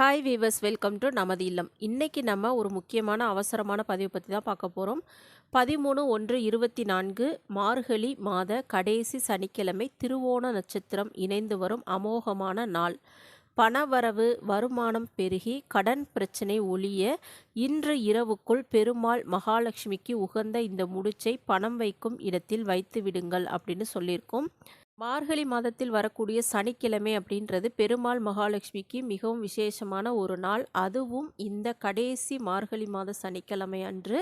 Hi viewers welcome to நமது இல்லம். இன்றைக்கி நம்ம ஒரு முக்கியமான அவசரமான பதிவு பற்றி தான் பார்க்க போகிறோம் பதிமூணு ஒன்று இருபத்தி நான்கு மார்கழி மாத கடைசி சனிக்கிழமை திருவோண நட்சத்திரம் இணைந்து வரும் அமோகமான நாள். பணவரவு வருமானம் பெருகி கடன் பிரச்சனை ஒழிய இன்று இரவுக்குள் பெருமாள் மகாலட்சுமிக்கு உகந்த இந்த முடிச்சை பணம் வைக்கும் இடத்தில் வைத்து விடுங்கள் அப்படின்னு சொல்லியிருக்கோம். மார்கழி மாதத்தில் வரக்கூடிய சனிக்கிழமை அப்படின்றது பெருமாள் மகாலட்சுமிக்கு மிகவும் விசேஷமான ஒரு நாள். அதுவும் இந்த கடைசி மார்கழி மாத சனிக்கிழமை அன்று.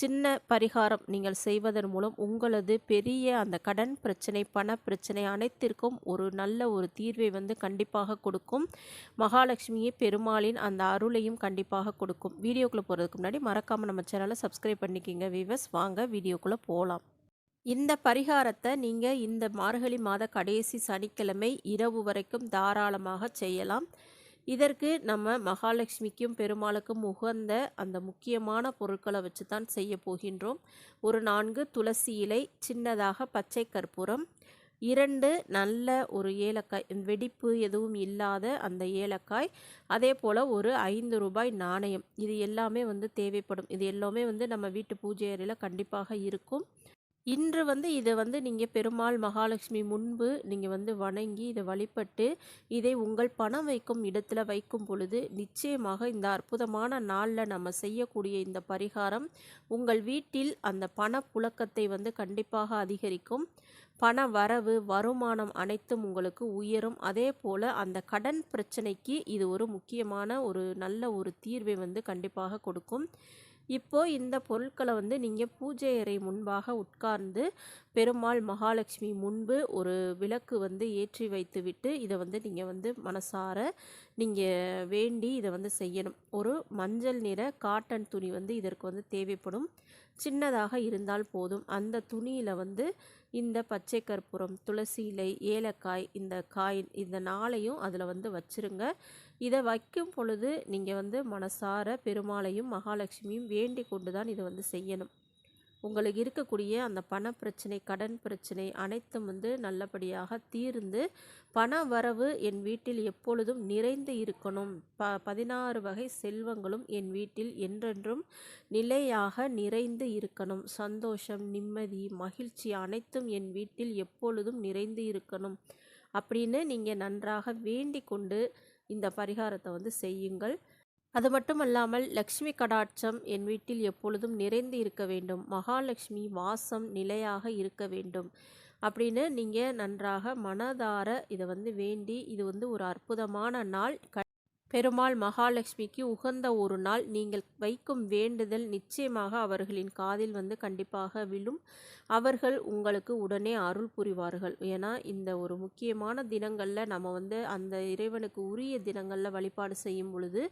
சின்ன பரிகாரம் நீங்கள் செய்வதன் மூலம் உங்களது பெரிய அந்த கடன் பிரச்சனை பண பிரச்சனை அனைத்திற்கும் ஒரு நல்ல ஒரு தீர்வை வந்து கண்டிப்பாக கொடுக்கும். மகாலட்சுமியே பெருமாளின் அந்த அருளையும் கண்டிப்பாக கொடுக்கும். வீடியோக்குள்ளே போகிறதுக்கு முன்னாடி மறக்காமல் நம்ம சேனலை சப்ஸ்கிரைப் பண்ணிக்கிங்க. வீவர்ஸ் வாங்க வீடியோக்குள்ளே போகலாம் இந்த பரிகாரத்தை நீங்கள் இந்த மார்கழி மாத கடைசி சனிக்கிழமை இரவு வரைக்கும் தாராளமாக செய்யலாம். இதற்கு நம்ம மகாலட்சுமிக்கும் பெருமாளுக்கும் உகந்த அந்த முக்கியமான பொருட்களை வச்சு தான் செய்ய போகின்றோம். ஒரு நான்கு துளசி இலை சின்னதாக பச்சை கற்பூரம் இரண்டு நல்ல ஒரு ஏலக்காய் வெடிப்பு எதுவும் இல்லாத அந்த ஏலக்காய் அதே போல் ஒரு ஐந்து ரூபாய் நாணயம். இது எல்லாமே வந்து தேவைப்படும். இது எல்லாமே வந்து நம்ம வீட்டு பூஜை அறையில் கண்டிப்பாக இருக்கும். இன்று வந்து இதை வந்து நீங்கள் பெருமாள் மகாலட்சுமி முன்பு நீங்கள் வந்து வணங்கி இதை வழிபட்டு இதை உங்கள் பணம் வைக்கும் இடத்துல வைக்கும் பொழுது நிச்சயமாக இந்த அற்புதமான நாளில் நம்ம செய்யக்கூடிய இந்த பரிகாரம் உங்கள் வீட்டில் அந்த பண புழக்கத்தை வந்து கண்டிப்பாக அதிகரிக்கும். பண வரவு வருமானம் அனைத்தும் உங்களுக்கு உயரும். அதே போல் அந்த கடன் பிரச்சனைக்கு இது ஒரு முக்கியமான ஒரு நல்ல ஒரு தீர்வை வந்து கண்டிப்பாக கொடுக்கும். இப்போது இந்த பொருட்களை வந்து நீங்கள் பூஜை அறை முன்பாக உட்கார்ந்து பெருமாள் மகாலட்சுமி முன்பு ஒரு விளக்கு வந்து ஏற்றி வைத்து விட்டு இதை வந்து நீங்கள் வந்து மனசார நீங்கள் வேண்டி இதை வந்து செய்யணும். ஒரு மஞ்சள் நிற காட்டன் துணி வந்து இதற்கு வந்து தேவைப்படும். சின்னதாக இருந்தால் போதும். அந்த துணியில் வந்து இந்த பச்சை கற்பூரம் துளசி இலை ஏலக்காய் இந்த காய் இந்த நாளையும் அதில் வந்து வச்சுருங்க. இதை வைக்கும் பொழுது நீங்கள் வந்து மனசார பெருமாளையும் மகாலட்சுமியும் வேண்டி கொண்டு தான் இதை வந்து செய்யணும். உங்களுக்கு இருக்கக்கூடிய அந்த பண பிரச்சனை கடன் பிரச்சனை அனைத்தும் வந்து நல்லபடியாக தீர்ந்து பண வரவு என் வீட்டில் எப்பொழுதும் நிறைந்து இருக்கணும். ப பதினாறு வகை செல்வங்களும் என் வீட்டில் என்றென்றும் நிலையாக நிறைந்து இருக்கணும். சந்தோஷம் நிம்மதி மகிழ்ச்சி அனைத்தும் என் வீட்டில் எப்பொழுதும் நிறைந்து இருக்கணும். அப்படின்னு நீங்கள் நன்றாக வேண்டி கொண்டு இந்த பரிகாரத்தை வந்து செய்யுங்கள். அது மட்டும் அல்லாமல் லக்ஷ்மி கடாட்சம் என் வீட்டில் எப்பொழுதும் நிறைந்து இருக்க வேண்டும். மகாலட்சுமி வாசம் நிலையாக இருக்க வேண்டும். அப்படின்னு நீங்கள் நன்றாக மனதார இதை வந்து வேண்டி இது வந்து ஒரு அற்புதமான நாள். பெருமாள் மகாலட்சுமிக்கு உகந்த ஒரு நாள் நீங்கள் வைக்கும் வேண்டுதல் நிச்சயமாக அவர்களின் காதில் வந்து கண்டிப்பாக விழும். அவர்கள் உங்களுக்கு உடனே அருள் புரிவார்கள். ஏன்னா இந்த ஒரு முக்கியமான தினங்களில் நம்ம வந்து அந்த இறைவனுக்கு உரிய தினங்களில் வழிபாடு செய்யும் பொழுது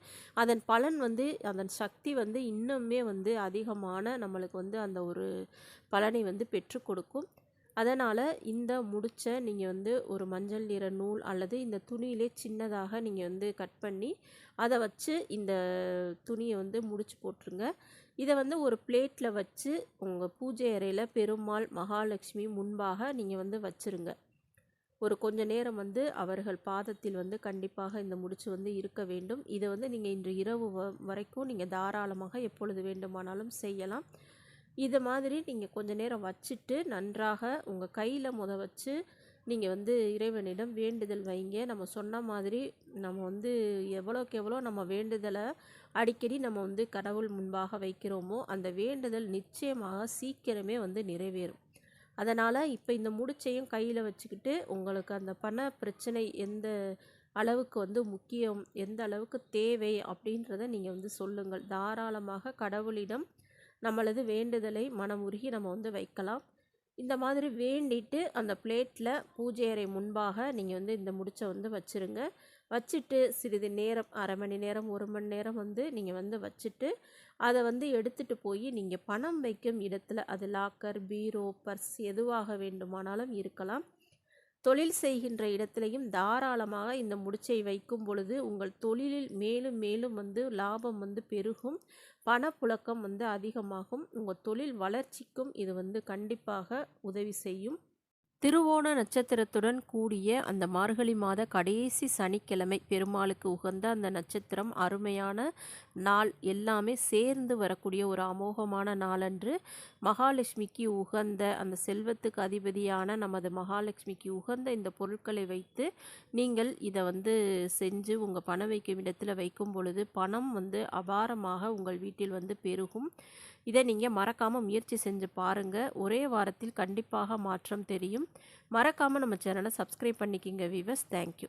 அதன் பலன் வந்து அதன் சக்தி வந்து இன்னுமே வந்து அதிகமான நம்மளுக்கு வந்து அந்த ஒரு பலனை வந்து பெற்றுக் கொடுக்கும். அதனால் இந்த முடிச்சை நீங்கள் வந்து ஒரு மஞ்சள் நிற நூல் அல்லது இந்த துணியிலே சின்னதாக நீங்கள் வந்து கட் பண்ணி அதை வச்சு இந்த துணியை வந்து முடிச்சு போட்டுருங்க. இதை வந்து ஒரு பிளேட்டில் வச்சு உங்கள் பூஜை அறையில் பெருமாள் மகாலட்சுமி முன்பாக நீங்கள் வந்து வச்சுருங்க. ஒரு கொஞ்ச நேரம் வந்து அவர்கள் பாதத்தில் வந்து கண்டிப்பாக இந்த முடிச்சு வந்து இருக்க வேண்டும். இதை வந்து நீங்கள் இன்று இரவு வரைக்கும் நீங்கள் தாராளமாக எப்பொழுது வேண்டுமானாலும் செய்யலாம். இது மாதிரி நீங்கள் கொஞ்ச நேரம் வச்சுட்டு நன்றாக உங்கள் கையில் முத வச்சு நீங்கள் வந்து இறைவனிடம் வேண்டுதல் வைங்க. நம்ம சொன்ன மாதிரி நம்ம வந்து எவ்வளோக்கு எவ்வளோ நம்ம வேண்டுதலை அடிக்கடி நம்ம வந்து கடவுள் முன்பாக வைக்கிறோமோ அந்த வேண்டுதல் நிச்சயமாக சீக்கிரமே வந்து நிறைவேறும். அதனால் இப்போ இந்த முடிச்சையும் கையில் வச்சுக்கிட்டு உங்களுக்கு அந்த பண பிரச்சனை எந்த அளவுக்கு வந்து முக்கியம் எந்த அளவுக்கு தேவை அப்படின்றத நீங்கள் வந்து சொல்லுங்கள். தாராளமாக கடவுளிடம் நம்மளது வேண்டுதலை மனமுருகி நம்ம வந்து வைக்கலாம். இந்த மாதிரி வேண்டிட்டு அந்த பிளேட்டில் பூஜை அறை முன்பாக நீங்கள் வந்து இந்த முடிச்சை வந்து வச்சுருங்க. வச்சுட்டு சிறிது நேரம் அரை மணி நேரம் ஒரு மணி நேரம் வந்து நீங்கள் வந்து வச்சுட்டு அதை வந்து எடுத்துகிட்டு போய் நீங்கள் பணம் வைக்கும் இடத்துல அது லாக்கர் பீரோ பர்ஸ் எதுவாக வேண்டுமானாலும் இருக்கலாம். தொழில் செய்கின்ற இடத்துலையும் தாராளமாக இந்த முடிச்சை வைக்கும் பொழுது உங்கள் தொழிலில் மேலும் மேலும் வந்து லாபம் வந்து பெருகும் பணப்புழக்கம் வந்து அதிகமாகும். உங்கள் தொழில் வளர்ச்சிக்கும் இது வந்து கண்டிப்பாக உதவி செய்யும். திருவோண நட்சத்திரத்துடன் கூடிய அந்த மார்கழி மாத கடைசி சனிக்கிழமை பெருமாளுக்கு உகந்த அந்த நட்சத்திரம் அருமையான நாள். எல்லாமே சேர்ந்து வரக்கூடிய ஒரு அமோகமான நாளன்று. மகாலட்சுமிக்கு உகந்த அந்த செல்வத்துக்கு அதிபதியான நமது மகாலட்சுமிக்கு உகந்த இந்த பொருட்களை வைத்து நீங்கள் இதை வந்து செஞ்சு உங்கள் பணம் வைக்கும் இடத்துல வைக்கும் பொழுது பணம் வந்து அபாரமாக உங்கள் வீட்டில் வந்து பெருகும். இதை நீங்கள் மறக்காமல் முயற்சி செஞ்சு பாருங்கள் ஒரே வாரத்தில் கண்டிப்பாக மாற்றம் தெரியும். மறக்காமல் நம்ம சேனலை சப்ஸ்கிரைப் பண்ணிக்கிங்க வீவர்ஸ் தேங்க்யூ